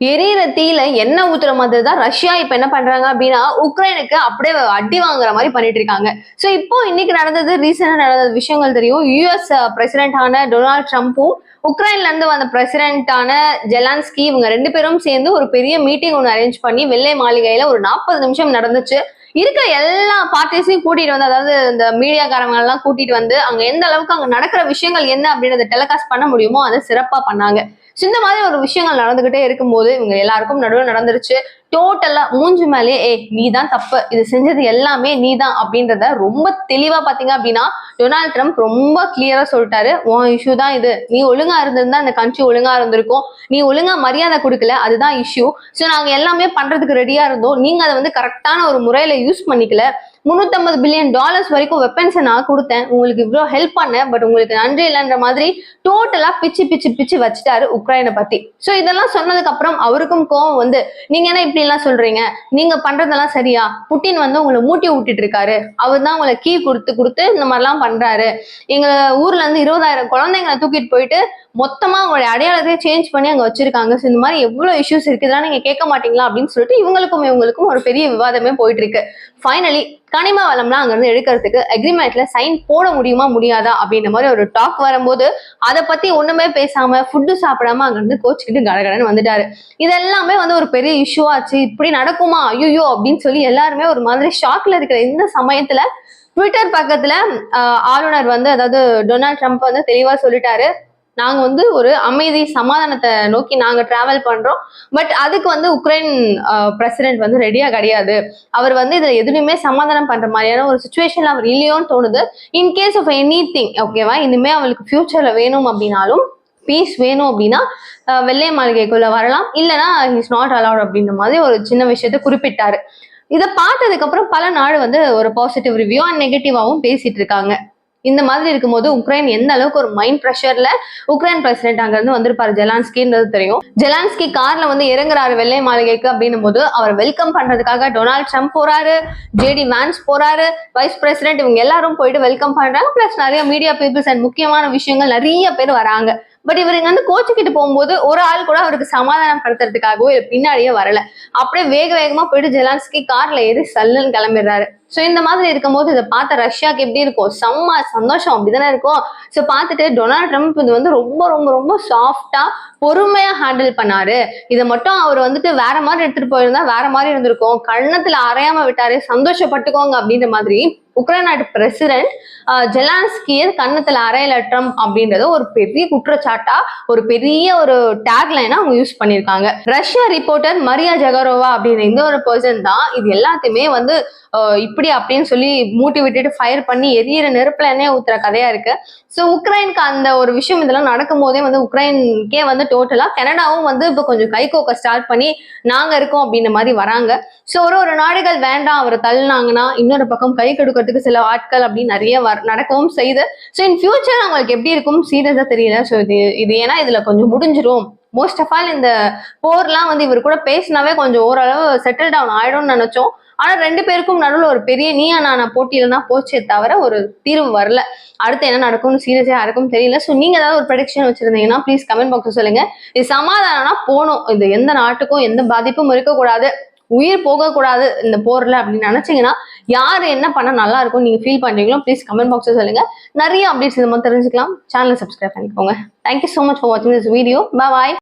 எரியற தீல எண்ணெய் ஊத்துற மாதிரி தான் ரஷ்யா இப்ப என்ன பண்றாங்க அப்படின்னா உக்ரைனுக்கு அப்படியே அடி வாங்குற மாதிரி பண்ணிட்டு இருக்காங்க. சோ இப்போ இன்னைக்கு நடந்தது ரீசெண்டா நடந்த விஷயங்கள் தெரியும். யூஎஸ் பிரசிடென்டான டொனால்ட் ட்ரம்ப்பும் உக்ரைன்ல இருந்து வந்த பிரசிடென்டான ஜெலான்ஸ்கி இவங்க ரெண்டு பேரும் சேர்ந்து ஒரு பெரிய மீட்டிங் ஒன்று அரேஞ்ச் பண்ணி வெள்ளை மாளிகையில ஒரு நாற்பது நிமிஷம் நடந்துச்சு. இருக்கிற எல்லா பார்ட்டிஸையும் கூட்டிட்டு வந்து அதாவது இந்த மீடியாக்காரங்க எல்லாம் கூட்டிட்டு வந்து அங்க எந்த அளவுக்கு அங்க நடக்கிற விஷயங்கள் என்ன அப்படின்றத டெலிகாஸ்ட் பண்ண முடியுமோ அதை சிறப்பா பண்ணாங்க. So, இந்த மாதிரி ஒரு விஷயங்கள் நடந்துகிட்டே இருக்கும்போது இவங்க எல்லாருக்கும் நடுவில் நடந்துருச்சு. டோட்டலா மூஞ்சி மேலே ஏ நீ தான் தப்பு. இது செஞ்சது எல்லாமே நீ தான் அப்படின்றத ரொம்ப தெளிவா பாத்தீங்க அப்படின்னா டொனால்ட் ட்ரம்ப் ரொம்ப கிளியரா சொல்லிட்டாரு. உன் இஷ்யூ தான் இது. நீ ஒழுங்கா இருந்திருந்தா அந்த கண்ட்ரி ஒழுங்கா இருந்திருக்கும். நீ ஒழுங்கா மரியாதை கொடுக்கல. அதுதான் இஷ்யூ ஸோ நாங்க எல்லாமே பண்றதுக்கு ரெடியா இருந்தோம். நீங்க அதை வந்து கரெக்டான ஒரு முறையில யூஸ் பண்ணிக்கல. முந்நூற்றம்பது பில்லியன் டாலர்ஸ் வரைக்கும் வெப்பன்ஸை நான் கொடுத்தேன். உங்களுக்கு இவ்வளோ ஹெல்ப் பண்ணேன். பட் உங்களுக்கு நன்றி இல்லைன்ற மாதிரி டோட்டலாக பிச்சு பிச்சு பிச்சு வச்சுட்டாரு உக்ரைனை பற்றி ஸோ இதெல்லாம் சொன்னதுக்கு அப்புறம் அவருக்கும் கோவம் வந்து நீங்கள் என்ன இப்படிலாம் சொல்கிறீங்க நீங்கள் பண்ணுறதெல்லாம் சரியா? புட்டின் வந்து உங்களை மூட்டி விட்டுட்டு இருக்காரு. அவர் தான் உங்களை கீ கொடுத்து கொடுத்து இந்த மாதிரிலாம் பண்ணுறாரு எங்கள் ஊர்லேருந்து இருபதாயிரம் குழந்தைங்களை தூக்கிட்டு போயிட்டு மொத்தமாக உங்களுடைய அடையாளத்தையே சேஞ்ச் பண்ணி அங்கே வச்சிருக்காங்க. ஸோ இந்த மாதிரி எவ்வளோ இஷ்யூஸ் இருக்குது இதெல்லாம் நீங்கள் கேட்க மாட்டீங்களா? அப்படின்னு சொல்லிட்டு இவங்களுக்கும் இவங்களுக்கும் ஒரு பெரிய விவாதமே போயிட்டு இருக்கு. ஃபைனலி கனிம வளம்லாம் அங்கேருந்து எடுக்கிறதுக்கு அக்ரிமெண்ட்ல சைன் போட முடியுமா முடியாதா அப்படின்ற மாதிரி ஒரு டாக் வரும்போது அதை பத்தி ஒண்ணுமே பேசாம ஃபுட்டு சாப்பிடாம அங்கிருந்து கோச்சுக்கிட்டு கடகடன்னு வந்துட்டாரு. இதெல்லாமே வந்து ஒரு பெரிய இஷ்யூ ஆச்சு. இப்படி நடக்குமா? ஐயோ அப்படின்னு சொல்லி எல்லாருமே ஒரு மாதிரி ஷாக்ல இருக்கிற இந்த சமயத்துல ட்விட்டர் பக்கத்துல ஆளுநர் வந்து அதாவது டொனால்ட் ட்ரம்ப் வந்து தெளிவா சொல்லிட்டாரு. நாங்க வந்து ஒரு அமைதி சமாதானத்தை நோக்கி நாங்க டிராவல் பண்றோம். பட் அதுக்கு வந்து உக்ரைன் பிரசிடென்ட் வந்து ரெடியா கிடையாது. அவர் வந்து இதுல எதுலையுமே சமாதானம் பண்ற மாதிரியான ஒரு சுச்சுவேஷன்ல அவர் இல்லையோன்னு தோணுது. In case of any thing ஓகேவா இனிமே அவளுக்கு ஃபியூச்சர்ல வேணும் அப்படின்னாலும் பீஸ் வேணும் அப்படின்னா வெள்ளை மாளிகைக்குள்ள வரலாம். இல்லைன்னா இஸ் நாட் அலவுட் அப்படின்ற மாதிரி ஒரு சின்ன விஷயத்த குறிப்பிட்டாரு. இதை பார்த்ததுக்கப்புறம் பல நாடு வந்து ஒரு பாசிட்டிவ் ரிவ்யூ அண்ட் நெகட்டிவாகவும் பேசிட்டு இருக்காங்க. இந்த மாதிரி இருக்கும்போது உக்ரைன் எந்த அளவுக்கு ஒரு மைண்ட் ப்ரெஷர்ல உக்ரைன் பிரசிடென்ட் அங்கிருந்து வந்திருப்பாரு? ஜெலான்ஸ்கின்றது தெரியும். ஜெலான்ஸ்கி கார்ல வந்து இறங்குறாரு வெள்ளை மாளிகைக்கு அப்படின்னும் போது அவர் வெல்கம் பண்றதுக்காக டொனால்ட் ட்ரம்ப் போறாரு ஜேடி வான்ஸ் போறாரு வைஸ் பிரசிடென்ட் இவங்க எல்லாரும் போயிட்டு வெல்கம் பண்றாங்க. பிளஸ் நிறைய மீடியா பீப்புள்ஸ் அண்ட் முக்கியமான விஷயங்கள் நிறைய பேர் வராங்க. பட் இவர் இங்க வந்து கோச்சுக்கிட்டு போகும்போது ஒரு ஆள் கூட அவருக்கு சமாதானப்படுத்துறதுக்காகவோ இல்ல பின்னாடியே வரல. அப்படியே வேக வேகமா போயிட்டு ஜெலான்ஸ்கி கார்ல ஏறி சல்லுன்னு கிளம்பிடுறாரு. சோ இந்த மாதிரி இருக்கும்போது இதை பார்த்த ரஷ்யாக்கு எப்படி இருக்கும்? செம்ம சந்தோஷம். அப்படிதானே இருக்கும்? சோ பார்த்துட்டு டொனால்ட் ட்ரம்ப் இது வந்து ரொம்ப ரொம்ப ரொம்ப சாஃப்டா பொறுமையா ஹேண்டில் பண்ணாரு. இதை மட்டும் அவர் வந்துட்டு வேற மாதிரி எடுத்துட்டு போயிருந்தா வேற மாதிரி இருந்திருக்கும். கண்ணத்துல அரையாம விட்டாரு சந்தோஷப்பட்டுக்கோங்க அப்படின்ற மாதிரி உக்ரைன் நாட்டு பிரசிடென்ட் ஜெலான்ஸ்கியர் கன்னத்துல அரையலற்றம் அப்படின்றத அப்படின்றது ஒரு பெரிய குற்றச்சாட்டா ஒரு பெரிய ஒரு டேக்லைனா அவங்க யூஸ் பண்ணியிருக்காங்க. ரஷ்யா ரிப்போர்ட்டர் மரியா ஜெகரோவா அப்படின்ற இந்த ஒரு பர்சன் தான் இது எல்லாத்தையுமே வந்து இப்படி அப்படின்னு சொல்லி மூட்டி விட்டுட்டு ஃபயர் பண்ணி எரியிற நெருப்புல என்ன ஊத்துற கதையா இருக்கு. ஸோ உக்ரைனுக்கு அந்த ஒரு விஷயம் இதெல்லாம் நடக்கும் போதே வந்து உக்ரைனுக்கே வந்து டோட்டலா கனடாவும் வந்து இப்போ கொஞ்சம் கை கோக்க ஸ்டார்ட் பண்ணி நாங்க இருக்கோம் அப்படின்ற மாதிரி வராங்க. ஸோ ஒரு ஒரு நாடுகள் வேண்டாம் அவரை தள்ளினாங்கன்னா இன்னொரு பக்கம் கை கொடுக்கறதுக்கு சில ஆட்கள் அப்படின்னு நிறைய வர நடக்கவும் செய்யுது ஸோ இன் ஃபியூச்சர் அவங்களுக்கு எப்படி இருக்கும்? சீரியஸா தெரியல. ஸோ இது இது ஏன்னா இதுல கொஞ்சம் முடிஞ்சிரும். மோஸ்ட் ஆஃப் ஆல் இந்த போர்லாம் வந்து இவர் கூட பேசினாவே கொஞ்சம் ஓரளவு செட்டில் டவுன் ஆயிடும்னு நினைச்சோம். ஆனா ரெண்டு பேருக்கும் நடுவில் ஒரு பெரிய நீயா நான் போட்டியில தான் போச்சே தவிர ஒரு தீர்வு வரல. அடுத்து என்ன நடக்கும்னு சீரியஸா யாருக்கும் தெரியல. ஸோ நீங்க ஏதாவது ஒரு ப்ரடிக்ஷன் வச்சிருந்தீங்கன்னா ப்ளீஸ் கமெண்ட் பாக்ஸ் சொல்லுங்க. இது சமாதானம்னா போகணும் இது எந்த நாட்டுக்கும் எந்த பாதிப்பும் இருக்கக்கூடாது. உயிர் போகக்கூடாது இந்த போர்ல அப்படின்னு நினைச்சீங்கன்னா யார் என்ன பண்ண நல்லா இருக்கும் நீங்க ஃபீல் பண்றீங்களோ ப்ளீஸ் கமெண்ட் பாக்ஸ்ல சொல்லுங்க. நிறைய அப்டேட்ஸ் இந்த மாதிரி தெரிஞ்சுக்கலாம். சேனலை சப்ஸ்கிரைப் பண்ணிக்கோங்க. Thank you so much for வாட்சிங் திஸ் வீடியோ பாய்